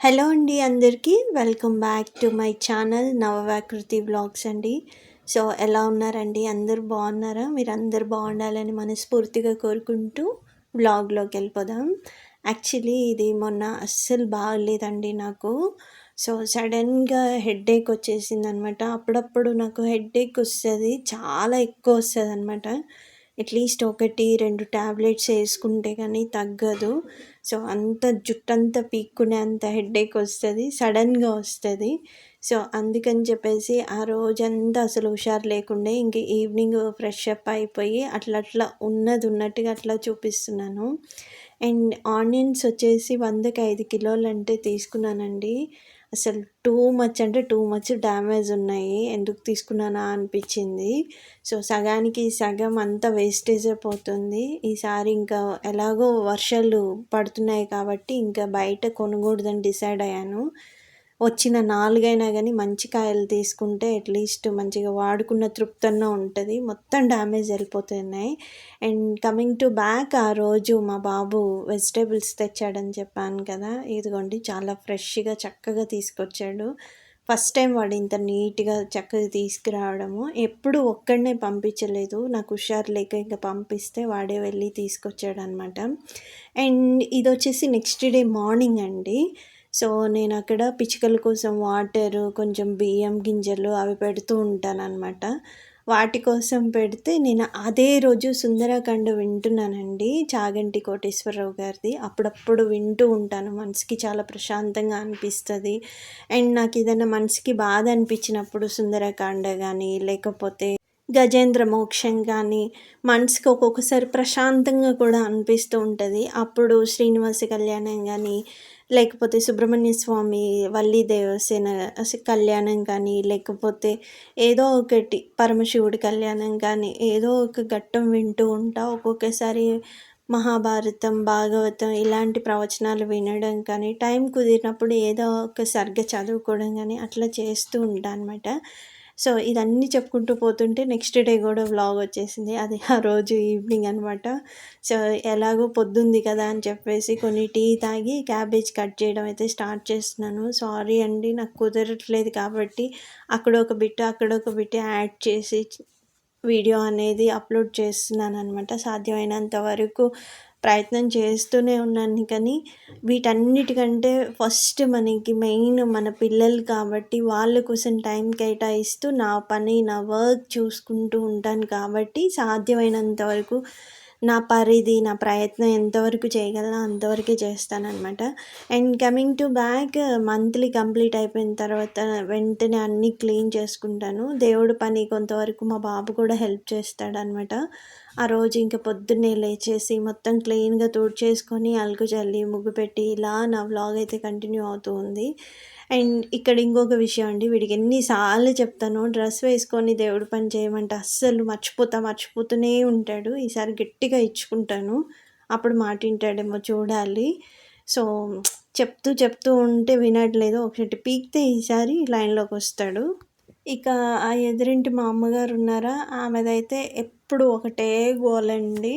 Hello అండి అందరికీ. Welcome back to my channel నవవాకృతి blogs అండి. సో ఎలా ఉన్నారండి? అందరు బాగున్నారా? మీరు అందరు బాగుండాలని మనస్ఫూర్తిగా కోరుకుంటూ బ్లాగ్లోకి వెళ్ళిపోదాం. యాక్చువల్లీ ఇది మొన్న అస్సలు బాగలేదండి నాకు. సో సడన్గా హెడ్ఏక్ వచ్చేసింది అనమాట అప్పుడప్పుడు నాకు హెడ్ఏక్ వస్తుంది చాలా ఎక్కువ వస్తుంది అనమాట అట్లీస్ట్ ఒకటి రెండు ట్యాబ్లెట్స్ వేసుకుంటే కానీ తగ్గదు. సో అంత జుట్టంతా పీక్కునే అంత హెడేక్ వస్తుంది సడన్గా వస్తుంది. సో అందుకని చెప్పేసి ఆ రోజంతా అసలు హుషారు లేకుండే ఇంక ఈవినింగ్ ఫ్రెష్ అప్ అయిపోయి అట్లా అట్లా ఉన్నది ఉన్నట్టుగా అట్లా చూపిస్తున్నాను. అండ్ ఆనియన్స్ వచ్చేసి వందకి ఐదు కిలోలు అంటే తీసుకున్నానండి. అసలు టూ మచ్ అంటే టూ మచ్ డ్యామేజ్ ఉన్నాయి. ఎందుకు తీసుకున్నానా అనిపించింది. సో సగానికి సగం అంతా వేస్టేజే పోతుంది. ఈసారి ఇంకా ఎలాగో వర్షాలు పడుతున్నాయి కాబట్టి ఇంకా బయట కొనకూడదని డిసైడ్ అయ్యాను. వచ్చిన నాలుగైనా కానీ మంచి కాయలు తీసుకుంటే అట్లీస్ట్ మంచిగా వాడుకున్న తృప్తన్న ఉంటుంది. మొత్తం డ్యామేజ్ వెళ్ళిపోతున్నాయి అండ్ కమింగ్ టు బ్యాక్ ఆ రోజు మా బాబు వెజిటేబుల్స్ తెచ్చాడని చెప్పాను కదా ఇదిగోండి చాలా ఫ్రెష్గా చక్కగా తీసుకొచ్చాడు. ఫస్ట్ టైం వాడు ఇంత నీట్గా చక్కగా తీసుకురావడము. ఎప్పుడు ఒక్కడనే పంపించలేదు. నాకు హుషారు లేక ఇంకా పంపిస్తే వాడే వెళ్ళి తీసుకొచ్చాడనమాట. అండ్ ఇది వచ్చేసి నెక్స్ట్ డే మార్నింగ్ అండి. సో నేను అక్కడ పిచ్చుకల కోసం వాటర్ కొంచెం బియ్యం గింజలు అవి పెడుతూ ఉంటాను అనమాట వాటి కోసం పెడితే నేను అదే రోజు సుందరకాండ వింటున్నానండి చాగంటి కోటేశ్వరరావు గారిది. అప్పుడప్పుడు వింటూ ఉంటాను. మనసుకి చాలా ప్రశాంతంగా అనిపిస్తుంది. అండ్ నాకు ఏదైనా మనసుకి బాధ అనిపించినప్పుడు సుందరకాండ కానీ లేకపోతే గజేంద్ర మోక్షం కానీ మనసుకి ఒక్కొక్కసారి ప్రశాంతంగా కూడా అనిపిస్తూ ఉంటుంది. అప్పుడు శ్రీనివాస కళ్యాణం కానీ లేకపోతే సుబ్రహ్మణ్య స్వామి వల్లి దేవసేన కళ్యాణం కానీ లేకపోతే ఏదో ఒకటి పరమశివుడి కళ్యాణం కానీ ఏదో ఒక ఘట్టం వింటూ ఉంటా. ఒక్కొక్కసారి మహాభారతం భాగవతం ఇలాంటి ప్రవచనాలు వినడం కానీ టైం కుదిరినప్పుడు ఏదో ఒక సరిగ్గా చదువుకోవడం కానీ అట్లా చేస్తూ ఉంటాను అనమాట సో ఇదన్నీ చెప్పుకుంటూ పోతుంటే నెక్స్ట్ డే కూడా వ్లాగ్ వచ్చేసింది. అది ఆ రోజు ఈవినింగ్ అనమాట సో ఎలాగో పొద్దుంది కదా అని చెప్పేసి కొన్ని టీ తాగి క్యాబేజ్ కట్ చేయడం అయితే స్టార్ట్ చేస్తున్నాను. సారీ అండి నాకు కుదరట్లేదు కాబట్టి అక్కడ ఒక బిట్ అక్కడ ఒక బిట్ యాడ్ చేసి వీడియో అనేది అప్లోడ్ చేస్తున్నాను అనమాట సాధ్యమైనంత వరకు ప్రయత్నం చేస్తూనే ఉన్నాను కానీ వీటన్నిటికంటే ఫస్ట్ మనకి మెయిన్ మన పిల్లలు కాబట్టి వాళ్ళ కోసం టైం కేటాయిస్తూ నా పని నా వర్క్ చూసుకుంటూ ఉంటాను కాబట్టి సాధ్యమైనంత వరకు నా పరిధి నా ప్రయత్నం ఎంతవరకు చేయగలనో అంతవరకే చేస్తానన్నమాట. And coming to back monthly complete అయిపోయిన తర్వాత వెంటనే అన్నీ క్లీన్ చేసుకుంటాను. దేవుడు పని కొంతవరకు మా బాబు కూడా హెల్ప్ చేస్తాడనమాట ఆ రోజు ఇంకా పొద్దున్నే లేచేసి మొత్తం క్లీన్గా తుడిచేసుకొని అలుకు చల్లి ముగ్గు పెట్టి ఇలా నా వ్లాగ్ అయితే కంటిన్యూ అవుతూ ఉంది. అండ్ ఇక్కడ ఇంకొక విషయం అండి వీడికి ఎన్నిసార్లు చెప్తాను డ్రెస్ వేసుకొని దేవుడు పని చేయమంటే అస్సలు మర్చిపోతా మర్చిపోతూనే ఉంటాడు. ఈసారి గట్టిగా ఇచ్చుకుంటాను. అప్పుడు మాటింటాడేమో చూడాలి. సో చెప్తూ చెప్తూ ఉంటే వినట్లేదు. ఒకటి పీక్తే ఈసారి లైన్లోకి వస్తాడు. ఇక ఆ ఎదురింటి మా అమ్మగారు ఉన్నారా? ఆమెదైతే ఎప్పుడు ఒకటే గోలండి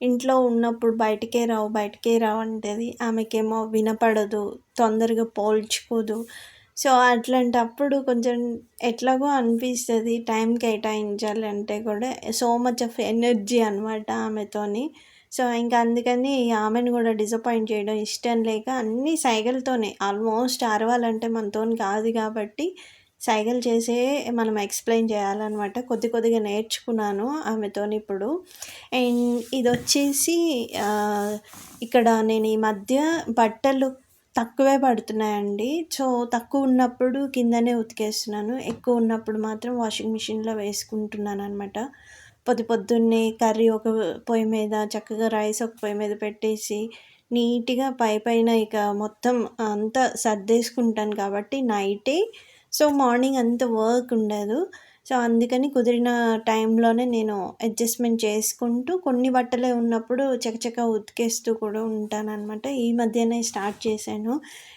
ఇంట్లో ఉన్నప్పుడు బయటికే రావు బయటికే రావు అంటది ఆమెకేమో వినపడదు తొందరగా పోల్చుకోదు. సో అట్లాంటప్పుడు కొంచెం ఎట్లాగో అనిపిస్తుంది టైం కేటాయించాలి అంటే కూడా సో మచ్ ఆఫ్ ఎనర్జీ అనమాట ఆమెతోని. సో ఇంకా అందుకని ఆమెను కూడా డిసప్పాయింట్ చేయడం ఇష్టం లేక అన్ని సైగలతోనే ఆల్మోస్ట్ అరవాలంటే మనతో కాదు కాబట్టి సైగలు చేసే మనం ఎక్స్ప్లెయిన్ చేయాలన్నమాట. కొద్ది కొద్దిగా నేర్చుకున్నాను ఆమెతో ఇప్పుడు. అండ్ ఇది వచ్చేసి ఇక్కడ నేను ఈ మధ్య బట్టలు తక్కువే పడుతున్నాయండి. సో తక్కువ ఉన్నప్పుడు కిందనే ఉతికేస్తున్నాను. ఎక్కువ ఉన్నప్పుడు మాత్రం వాషింగ్ మిషన్లో వేసుకుంటున్నాను అనమాట పొద్దు పొద్దున్నే కర్రీ ఒక పొయ్యి మీద చక్కగా రైస్ ఒక పొయ్యి మీద పెట్టేసి నీట్గా పై పైన ఇక మొత్తం అంతా సర్దేసుకుంటాను కాబట్టి నైటే సో మార్నింగ్ అంత వర్క్ ఉండదు. సో అందుకని కుదిరిన టైంలోనే నేను అడ్జస్ట్మెంట్ చేసుకుంటూ కొన్ని బట్టలే ఉన్నప్పుడు చకచక ఉతికేస్తూ కూడా ఉంటానన్నమాట. ఈ మధ్యనే స్టార్ట్ చేశాను.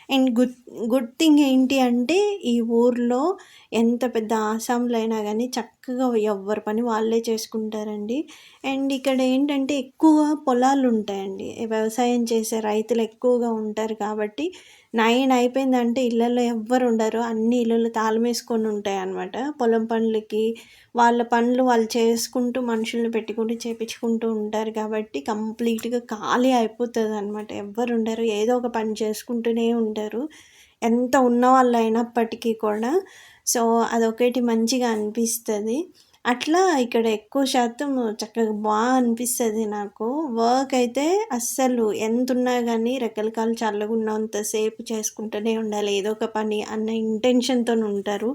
అండ్ గుడ్ గుడ్ థింగ్ ఏంటి అంటే ఈ ఊర్లో ఎంత పెద్ద ఆసాంలో అయినా కానీ చక్కగా ఎవరి పని వాళ్ళే చేసుకుంటారండి. అండ్ ఇక్కడ ఏంటంటే ఎక్కువ పొలాలు ఉంటాయండి. వ్యవసాయం చేసే రైతులు ఎక్కువగా ఉంటారు కాబట్టి నైన్ అయిపోయిందంటే ఇళ్ళల్లో ఎవ్వరు ఉండరు అన్ని ఇళ్ళు తాళమేసుకొని ఉంటాయి అన్నమాట పొలం పనులకి వాళ్ళ పనులు వాళ్ళు చేసుకుంటూ మనుషుల్ని పెట్టుకుంటూ చేపించుకుంటూ ఉంటారు కాబట్టి కంప్లీట్గా ఖాళీ అయిపోతుంది అనమాట ఎవ్వరు ఉండరు ఏదో ఒక పని చేసుకుంటూనే ఉంటారు. ఎంత ఉన్న వాళ్ళు అయినప్పటికీ కూడా. సో అదొకటి మంచిగా అనిపిస్తుంది. అట్లా ఇక్కడ ఎక్కువ శాతం చక్కగా బాగా అనిపిస్తుంది నాకు. వర్క్ అయితే అస్సలు ఎంత ఉన్నా కానీ రెక్కల కాలు చల్లగా ఉన్నంతసేపు చేసుకుంటూనే ఉండాలి. ఏదో ఒక పని అన్న ఇంటెన్షన్తో ఉంటారు.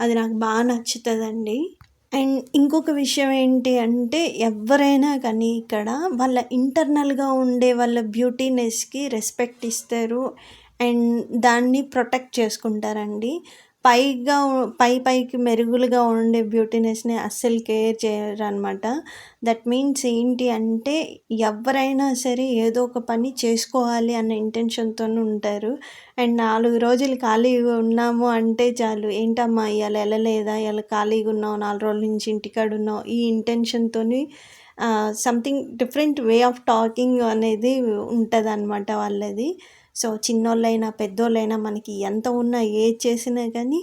అది నాకు బాగా నచ్చుతుందండి. అండ్ ఇంకొక విషయం ఏంటి అంటే ఎవరైనా కానీ ఇక్కడ వాళ్ళ ఇంటర్నల్గా ఉండే వాళ్ళ బ్యూటీనెస్కి రెస్పెక్ట్ ఇస్తారు. అండ్ దాన్ని ప్రొటెక్ట్ చేసుకుంటారండి. పైగా పై పైకి మెరుగులుగా ఉండే బ్యూటీనెస్ని అస్సలు కేర్ చేయరనమాట దట్ మీన్స్ ఏంటి అంటే ఎవరైనా సరే ఏదో ఒక పని చేసుకోవాలి అన్న ఇంటెన్షన్తో ఉంటారు. అండ్ నాలుగు రోజులు ఖాళీగా ఉన్నాము అంటే చాలు ఏంటమ్మా ఇవాళ వెళ్ళలేదా? ఇలా ఖాళీగా ఉన్నావు నాలుగు రోజుల నుంచి ఇంటికాడ ఉన్నావు. ఈ ఇంటెన్షన్తో something different way of talking అనేది ఉంటుంది అనమాట వాళ్ళది. సో చిన్నోళ్ళైనా పెద్దోళ్ళైనా మనకి ఎంత ఉన్నా ఏది చేసినా కానీ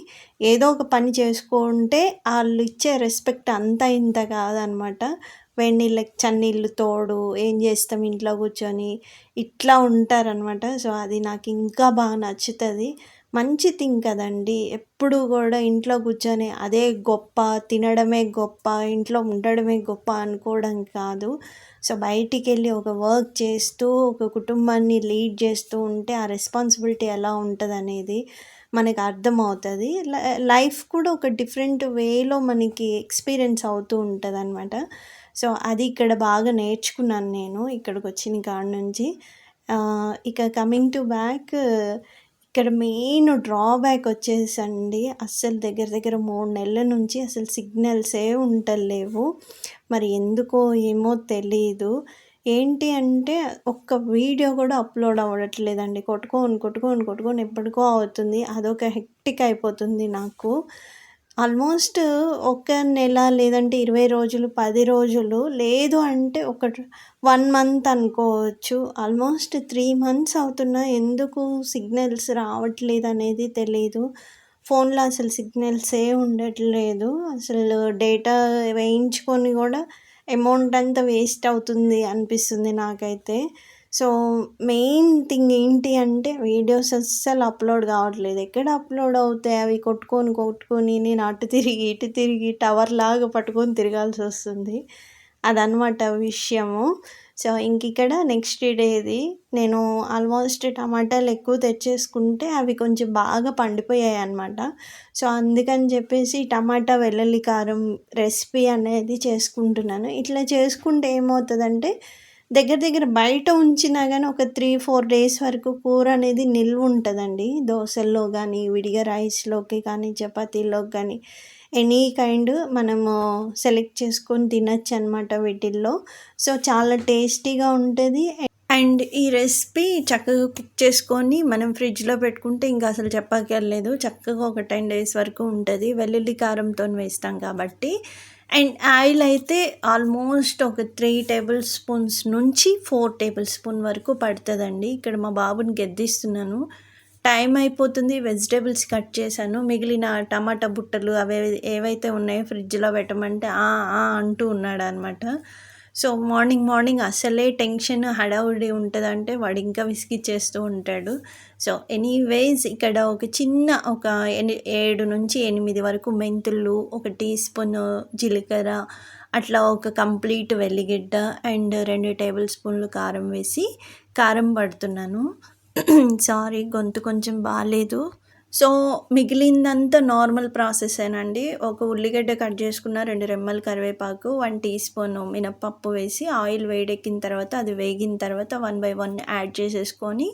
ఏదో ఒక పని చేసుకుంటే వాళ్ళు ఇచ్చే రెస్పెక్ట్ అంతా ఇంత కాదనమాట. వేడి నీళ్ళకి చన్నీళ్ళు తోడు ఏం చేస్తాం ఇంట్లో కూర్చొని ఇట్లా ఉంటారనమాట. సో అది నాకు ఇంకా బాగా నచ్చుతుంది. మంచి థింగ్ కదండి. ఎప్పుడు కూడా ఇంట్లో కూర్చొని అదే గొప్ప తినడమే గొప్ప ఇంట్లో ఉండడమే గొప్ప అనుకోవడం కాదు. సో బయటికి వెళ్ళి ఒక వర్క్ చేస్తూ ఒక కుటుంబాన్ని లీడ్ చేస్తూ ఉంటే ఆ రెస్పాన్సిబిలిటీ ఎలా ఉంటుంది అనేది మనకు అర్థమవుతుంది. లైఫ్ కూడా ఒక డిఫరెంట్ వేలో మనకి ఎక్స్పీరియన్స్ అవుతూ ఉంటుంది అనమాట సో అది ఇక్కడ బాగా నేర్చుకున్నాను నేను ఇక్కడికి వచ్చిన కాడ నుంచి. ఇక కమింగ్ టు బ్యాక్ ఇక్కడ మెయిన్ డ్రాబ్యాక్ వచ్చేసండి. అస్సలు దగ్గర దగ్గర మూడు నెలల నుంచి అసలు సిగ్నల్సే ఉంటలేవు మరి ఎందుకో ఏమో తెలీదు. ఏంటి అంటే ఒక్క వీడియో కూడా అప్లోడ్ అవ్వట్లేదండి. కొట్టుకొని కొట్టుకొని కొట్టుకొని ఎప్పటికో అవుతుంది. అదొక హెక్టిక్ అయిపోతుంది నాకు. ఆల్మోస్ట్ ఒక నెల లేదంటే ఇరవై రోజులు పది రోజులు లేదు అంటే ఒక వన్ మంత్ అనుకోవచ్చు. ఆల్మోస్ట్ త్రీ మంత్స్ అవుతున్నా ఎందుకు సిగ్నల్స్ రావట్లేదు అనేది తెలియదు ఫోన్లో అసలు సిగ్నల్సే ఉండట్లేదు. అసలు డేటా వేయించుకొని కూడా అమౌంట్ అంతా వేస్ట్ అవుతుంది అనిపిస్తుంది నాకైతే. సో మెయిన్ థింగ్ ఏంటి అంటే వీడియోస్ అస్సలు అప్లోడ్ కావట్లేదు. ఎక్కడ అప్లోడ్ అవుతాయి? అవి కొట్టుకొని కొట్టుకొని నేను అటు తిరిగి ఇటు తిరిగి టవర్ లాగా పట్టుకొని తిరగాల్సి వస్తుంది. అదనమాట విషయము. సో ఇంక ఇక్కడ నెక్స్ట్ డేది నేను ఆల్మోస్ట్ టమాటాలు ఎక్కువ తెచ్చేసుకుంటే అవి కొంచెం బాగా పండిపోయాయి అనమాట సో అందుకని చెప్పేసి టమాటా వెల్లుల్లి కారం రెసిపీ అనేది చేసుకుంటున్నాను. ఇట్లా చేసుకుంటే ఏమవుతుందంటే దగ్గర దగ్గర బయట ఉంచినా కానీ ఒక త్రీ ఫోర్ డేస్ వరకు కూర అనేది నిల్వ ఉంటుందండి. దోశల్లో కానీ విడిగా రైస్లోకి కానీ చపాతీలోకి కానీ ఎనీ కైండ్ మనము సెలెక్ట్ చేసుకొని తినచ్చు అనమాట వీటిల్లో. సో చాలా టేస్టీగా ఉంటుంది. అండ్ ఈ రెసిపీ చక్కగా కుక్ చేసుకొని మనం ఫ్రిడ్జ్లో పెట్టుకుంటే ఇంకా అసలు చెప్పక్కర్లేదు. చక్కగా ఒక టెన్ డేస్ వరకు ఉంటుంది. వెల్లుల్లి కారంతో వేస్తాం కాబట్టి. అండ్ ఆయిల్ అయితే ఆల్మోస్ట్ ఒక త్రీ టేబుల్ స్పూన్స్ నుంచి ఫోర్ టేబుల్ స్పూన్ వరకు పడుతుందండి. ఇక్కడ మా బాబుని గెద్దిస్తున్నాను. టైం అయిపోతుంది వెజిటేబుల్స్ కట్ చేశాను. మిగిలిన టమాటా బుట్టలు అవి ఏవైతే ఉన్నాయో ఫ్రిడ్జ్లో పెట్టమంటే అంటూ ఉన్నాడు అనమాట సో మార్నింగ్ మార్నింగ్ అసలే టెన్షన్ హడావుడి ఉంటుందంటే వాడు ఇంకా విసిగిచ్చేస్తూ ఉంటాడు. సో ఎనీవేస్ ఇక్కడ ఒక చిన్న ఒక ఎని ఏడు నుంచి ఎనిమిది వరకు మెంతులు ఒక టీ స్పూన్ జీలకర్ర అట్లా ఒక కంప్లీట్ వెల్లిగడ్డ అండ్ రెండు టేబుల్ స్పూన్లు కారం వేసి కారం పడుతున్నాను. సారీ గొంతు కొంచెం బాగాలేదు సో మిగిలిందంతా నార్మల్ ప్రాసెసేనండి. ఒక ఉల్లిగడ్డ కట్ చేసుకున్న రెండు రెమ్మల కరివేపాకు వన్ టీ స్పూన్ మినప్పప్పు వేసి ఆయిల్ వేడెక్కిన తర్వాత అది వేగిన తర్వాత వన్ బై వన్ యాడ్ చేసేసుకొని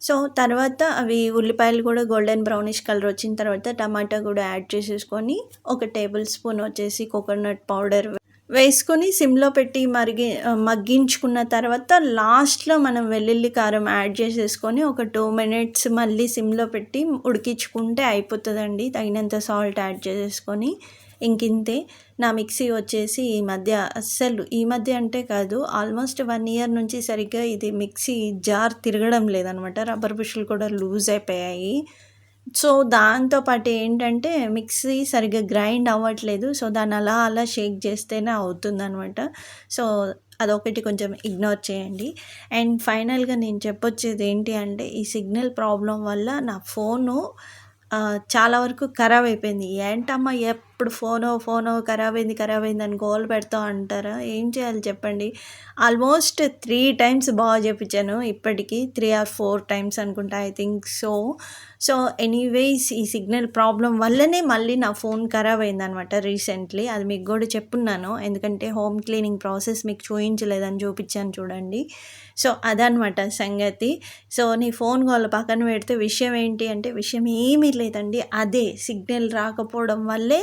సో తర్వాత అవి ఉల్లిపాయలు కూడా గోల్డెన్ బ్రౌనిష్ కలర్ వచ్చిన తర్వాత టమాటా కూడా యాడ్ చేసేసుకొని ఒక టేబుల్ స్పూన్ వచ్చేసి కోకోనట్ పౌడర్ వేసుకొని సిమ్లో పెట్టి మరిగి మగ్గించుకున్న తర్వాత లాస్ట్లో మనం వెల్లుల్లి కారం యాడ్ చేసేసుకొని ఒక టూ మినిట్స్ మళ్ళీ సిమ్లో పెట్టి ఉడికించుకుంటే అయిపోతుందండి. తగినంత సాల్ట్ యాడ్ చేసేసుకొని ఇంకింతే నా మిక్సీ వచ్చేసి ఈ మధ్య అస్సలు ఈ మధ్య అంటే కాదు ఆల్మోస్ట్ వన్ ఇయర్ నుంచి సరిగ్గా ఇది మిక్సీ జార్ తిరగడం లేదనమాట. రబ్బర్ బుషులు కూడా లూజ్ అయిపోయాయి. సో దాంతో పాటు ఏంటంటే మిక్సీ సరిగ్గా గ్రైండ్ అవ్వట్లేదు. సో దాన్ని అలా అలా షేక్ చేస్తేనే అవుతుందనమాట సో అదొకటి కొంచెం ఇగ్నోర్ చేయండి. అండ్ ఫైనల్గా నేను చెప్పొచ్చేది ఏంటి అంటే ఈ సిగ్నల్ ప్రాబ్లం వల్ల నా ఫోను చాలా వరకు ఖరాబ్ అయిపోయింది. ఏంటమ్మా ఎప్పుడు ఫోనో ఫోనో ఖరాబ్ అయింది ఖరాబ్ అయింది అని గోల్ పెడతా అంటారా? ఏం చేయాలి చెప్పండి. ఆల్మోస్ట్ త్రీ టైమ్స్ బాగా చెప్పించాను ఇప్పటికీ త్రీ ఆర్ ఫోర్ టైమ్స్ అనుకుంటా I think so. So anyways ఈ సిగ్నల్ ప్రాబ్లం వల్లనే మళ్ళీ నా ఫోన్ ఖరాబ్ అయిందనమాట రీసెంట్లీ. అది మీకు కూడా చెప్పున్నాను. ఎందుకంటే హోమ్ క్లీనింగ్ ప్రాసెస్ మీకు చూపించలేదని చూపించాను చూడండి. సో అదనమాట సంగతి. సో నీ ఫోన్ కాల్ పక్కన పెడితే విషయం ఏంటి అంటే విషయం ఏమీ లేదండి. అదే సిగ్నల్ రాకపోవడం వల్లే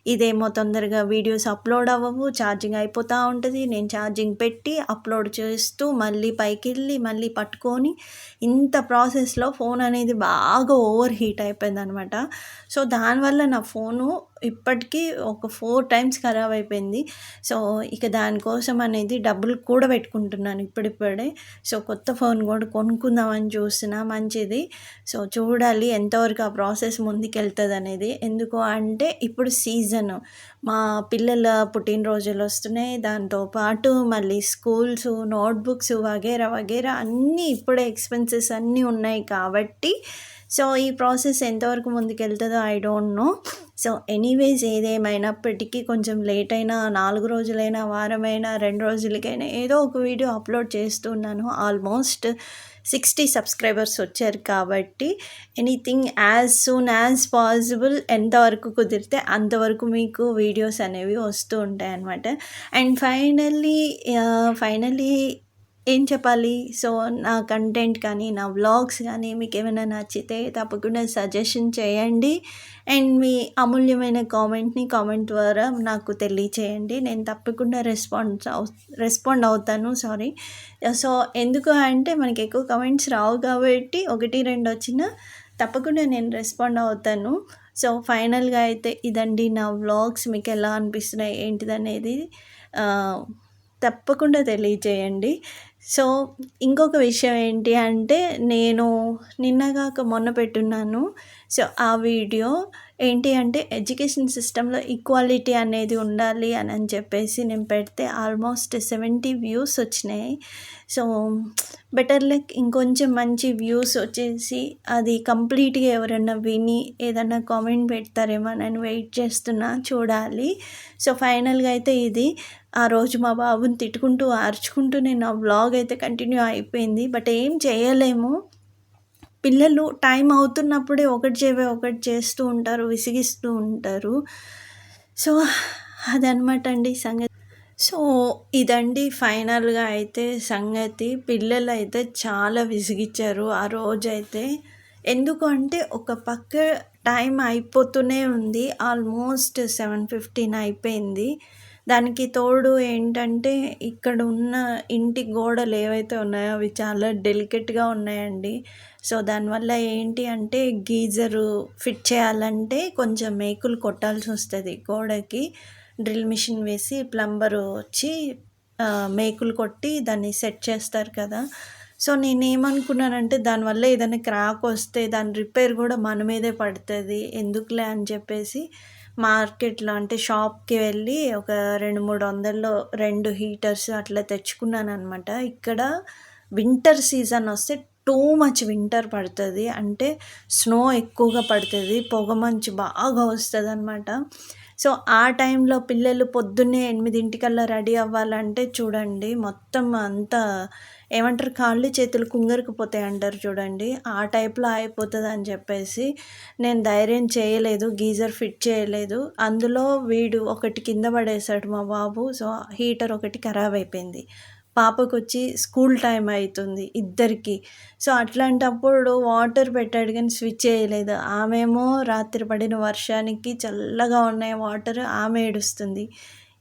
ఇదేమో తొందరగా వీడియోస్ అప్లోడ్ అవ్వవు ఛార్జింగ్ అయిపోతూ ఉంటుంది. నేను ఛార్జింగ్ పెట్టి అప్లోడ్ చేస్తూ మళ్ళీ పైకి వెళ్ళి మళ్ళీ పట్టుకొని ఇంత ప్రాసెస్లో ఫోన్ అనేది బాగా ఓవర్ హీట్ అయిపోయింది అనమాట సో దానివల్ల నా ఫోను ఇప్పటికీ ఒక ఫోర్ టైమ్స్ ఖరాబ్ అయిపోయింది. సో ఇక దానికోసం అనేది డబ్బులు కూడా పెట్టుకుంటున్నాను ఇప్పుడిప్పుడే. సో కొత్త ఫోన్ కూడా కొనుక్కుందామని చూసిన మంచిది. సో చూడాలి ఎంతవరకు ఆ ప్రాసెస్ ముందుకెళ్తుంది అనేది ఎందుకు అంటే ఇప్పుడు సీజన్ మా పిల్లల పుట్టినరోజులు వస్తున్నాయి. దాంతోపాటు మళ్ళీ స్కూల్స్ నోట్బుక్స్ వగేరా వగేరా అన్నీ ఇప్పుడే ఎక్స్పెన్సెస్ అన్నీ ఉన్నాయి కాబట్టి సో ఈ ప్రాసెస్ ఎంతవరకు ముందుకెళ్తుందో I don't know. So anyways ఏదేమైనప్పటికీ కొంచెం లేట్ అయినా నాలుగు రోజులైనా వారమైనా రెండు రోజులకైనా ఏదో ఒక వీడియో అప్లోడ్ చేస్తున్నాను. ఆల్మోస్ట్ సిక్స్టీ సబ్స్క్రైబర్స్ వచ్చారు కాబట్టి anything as soon as possible ఎంతవరకు కుదిరితే అంతవరకు మీకు వీడియోస్ అనేవి వస్తూ ఉంటాయి అన్నమాట అండ్ ఫైనల్లీ ఫైనల్లీ ఏం చెప్పాలి? సో నా కంటెంట్ కానీ నా వ్లాగ్స్ కానీ మీకు ఏమైనా నచ్చితే తప్పకుండా సజెషన్ చేయండి. అండ్ మీ అమూల్యమైన కామెంట్ని కామెంట్ ద్వారా నాకు తెలియచేయండి. నేను తప్పకుండా రెస్పాన్స్ అవు రెస్పాండ్ అవుతాను. సారీ సో ఎందుకు అంటే మనకి ఎక్కువ కామెంట్స్ రావు కాబట్టి ఒకటి రెండు వచ్చినా తప్పకుండా నేను రెస్పాండ్ అవుతాను. సో ఫైనల్గా అయితే ఇదండి నా వ్లాగ్స్ మీకు ఎలా అనిపిస్తున్నాయి ఏంటిదనేది తప్పకుండా తెలియజేయండి సో ఇంకొక విషయం ఏంటి అంటే నేను నిన్నగాక మొన్న పెట్టున్నాను. సో ఆ వీడియో ఏంటి అంటే ఎడ్యుకేషన్ సిస్టంలో ఈక్వాలిటీ అనేది ఉండాలి అని అని చెప్పేసి నేను పెడితే ఆల్మోస్ట్ సెవెంటీ వ్యూస్ వచ్చినాయి. సో బెటర్ లైక్ ఇంకొంచెం మంచి వ్యూస్ వచ్చేసి అది కంప్లీట్గా ఎవరైనా విని ఏదన్నా కామెంట్ పెడతారేమో నేను వెయిట్ చేస్తున్నా చూడాలి. సో ఫైనల్గా అయితే ఇది ఆ రోజు మా బాబుని తిట్టుకుంటూ అరుచుకుంటూ నేను ఆ వ్లాగ్ అయితే కంటిన్యూ అయిపోయింది. బట్ ఏం చేయలేము. పిల్లలు టైం అవుతున్నప్పుడే ఒకటి చేవే ఒకటి చేస్తూ ఉంటారు విసిగిస్తూ ఉంటారు. సో అదనమాట అండి సంగతి. సో ఇదండి ఫైనల్గా అయితే సంగతి. పిల్లలు అయితే చాలా విసిగిచ్చారు ఆ రోజైతే. ఎందుకు అంటే ఒక పక్క టైం అయిపోతూనే ఉంది. ఆల్మోస్ట్ సెవెన్ ఫిఫ్టీన్ అయిపోయింది. దానికి తోడు ఏంటంటే ఇక్కడ ఉన్న ఇంటి గోడలు ఏవైతే ఉన్నాయో అవి చాలా డెలికేట్గా ఉన్నాయండి. సో దానివల్ల ఏంటి అంటే గీజరు ఫిట్ చేయాలంటే కొంచెం మేకులు కొట్టాల్సి వస్తుంది గోడకి. డ్రిల్ మిషన్ వేసి ప్లంబరు వచ్చి మేకులు కొట్టి దాన్ని సెట్ చేస్తారు కదా. సో నేను ఏమనుకున్నానంటే దానివల్ల ఏదైనా క్రాక్ వస్తే దాని రిపేర్ కూడా మన మీదే పడుతుంది. ఎందుకులే అని చెప్పేసి మార్కెట్లో అంటే షాప్కి వెళ్ళి ఒక రెండు మూడు వందల్లో రెండు హీటర్స్ అట్లా తెచ్చుకున్నాను అనమాట ఇక్కడ వింటర్ సీజన్ వస్తే టూ మచ్ వింటర్ పడుతుంది. అంటే స్నో ఎక్కువగా పడుతుంది. పొగ మంచు బాగా వస్తుంది అనమాట సో ఆ టైంలో పిల్లలు పొద్దున్నే ఎనిమిదింటికల్లా రెడీ అవ్వాలంటే చూడండి మొత్తం అంతా ఏమంటారు? కాళ్ళు చేతులు కుంగరికిపోతాయి అంటారు చూడండి. ఆ టైప్లో అయిపోతుంది అని చెప్పేసి నేను ధైర్యం చేయలేదు గీజర్ ఫిట్ చేయలేదు. అందులో వీడు ఒకటి కింద పడేశాడు మా బాబు. సో హీటర్ ఒకటి ఖరాబ్ అయిపోయింది. పాపకు వచ్చి స్కూల్ టైం అవుతుంది ఇద్దరికి. సో అట్లాంటప్పుడు వాటర్ పెట్టాడు కానీ స్విచ్ చేయలేదు. ఆమెమో రాత్రి పడిన వర్షానికి చల్లగా ఉన్నాయి వాటర్. ఆమె ఏడుస్తుంది.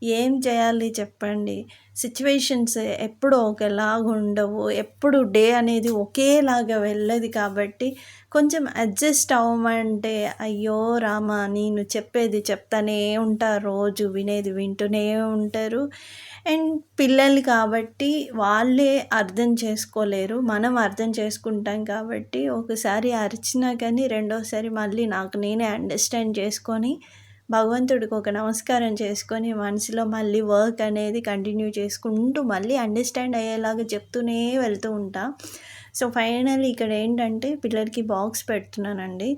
ఏం చేయాలి చెప్పండి. సిచ్యువేషన్స్ ఎప్పుడు ఒకలాగా ఉండవు ఎప్పుడు డే అనేది ఒకేలాగా వెళ్ళదు కాబట్టి కొంచెం అడ్జస్ట్ అవ్వమంటే అయ్యో రామా నేను చెప్పేది చెప్తానే ఉంటారు. రోజు వినేది వింటూనే ఉంటారు. అండ్ పిల్లలు కాబట్టి వాళ్ళే అర్థం చేసుకోలేరు. మనం అర్థం చేసుకుంటాం కాబట్టి ఒకసారి అరిచినా కానీ రెండోసారి మళ్ళీ నాకు నేనే అండర్స్టాండ్ చేసుకొని భగవంతుడికి ఒక నమస్కారం చేసుకొని మనసులో మళ్ళీ వర్క్ అనేది కంటిన్యూ చేసుకుంటూ మళ్ళీ అండర్స్టాండ్ అయ్యేలాగా చెప్తూనే వెళ్తూ ఉంటా. సో ఫైనల్ ఇక్కడ ఏంటంటే పిల్లలకి బాక్స్ పెడుతున్నానండి.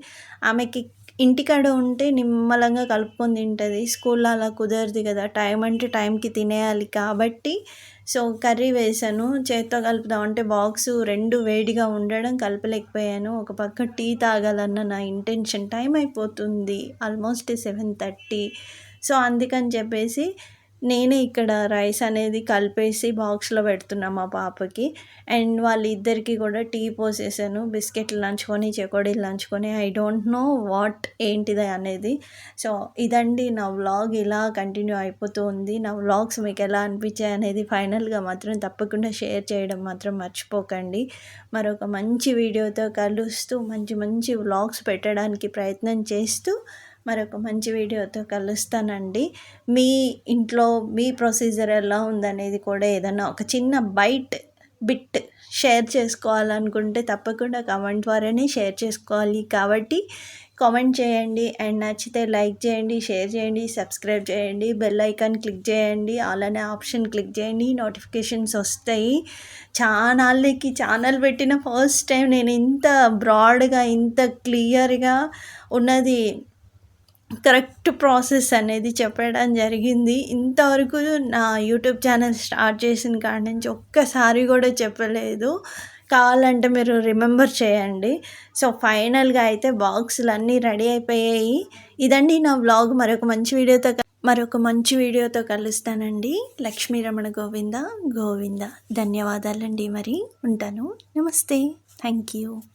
ఆమెకి ఇంటికాడ ఉంటే నిమ్మలంగా కలుపుకొని తింటుంది. స్కూల్లో అలా కుదరదు కదా. టైం అంటే టైంకి తినేయాలి కాబట్టి సో కర్రీ వేసాను. చేత్తో కలుపుదాం అంటే బాక్స్ రెండు వేడిగా ఉండడం కలపలేకపోయాను. ఒక పక్క టీ తాగాలన్న నా ఇంటెన్షన్ టైం అయిపోతుంది. Almost seven thirty. సో అందుకని చెప్పేసి నేనే ఇక్కడ రైస్ అనేది కలిపేసి బాక్స్లో పెడుతున్నా మా పాపకి. అండ్ వాళ్ళిద్దరికి కూడా టీ పోసేసాను బిస్కెట్లు లంచుకొని చెకోడీలు లంచుకొని ఐ డోంట్ నో వాట్ ఏంటిది అనేది. సో ఇదండి నా వ్లాగ్ ఇలా కంటిన్యూ అయిపోతూ ఉంది. నా వ్లాగ్స్ మీకు ఎలా అనిపించాయి అనేది ఫైనల్గా మాత్రం తప్పకుండా షేర్ చేయడం మాత్రం మర్చిపోకండి. మరొక మంచి వీడియోతో కలుస్తూ మంచి మంచి వ్లాగ్స్ పెట్టడానికి ప్రయత్నం చేస్తూ మరొక మంచి వీడియోతో కలుస్తానండి. మీ ఇంట్లో మీ ప్రొసీజర్ ఎలా ఉందనేది కూడా ఏదైనా ఒక చిన్న బైట్ బిట్ షేర్ చేసుకోవాలనుకుంటే తప్పకుండా కామెంట్ ద్వారానే షేర్ చేసుకోవాలి కాబట్టి కామెంట్ చేయండి అండ్ నచ్చితే లైక్ చేయండి షేర్ చేయండి సబ్స్క్రైబ్ చేయండి బెల్ ఐకాన్ క్లిక్ చేయండి అలానే ఆప్షన్ క్లిక్ చేయండి నోటిఫికేషన్స్ వస్తాయి. ఛానల్కి ఛానల్ పెట్టిన ఫస్ట్ టైం నేను ఇంత బ్రాడ్గా ఇంత క్లియర్గా ఉన్నది కరెక్ట్ ప్రాసెస్ అనేది చెప్పడం జరిగింది. ఇంతవరకు నా యూట్యూబ్ ఛానల్ స్టార్ట్ చేసిన కాడి నుంచి ఒక్కసారి కూడా చెప్పలేదు. కావాలంటే మీరు రిమెంబర్ చేయండి. సో ఫైనల్గా అయితే బాక్సులు అన్నీ రెడీ అయిపోయాయి. ఇదండి నా వ్లాగ్. మరొక మంచి వీడియోతో మరొక మంచి వీడియోతో కలుస్తానండి. లక్ష్మీ రమణ గోవింద గోవింద. ధన్యవాదాలండి మరి. ఉంటాను. నమస్తే. Thank you.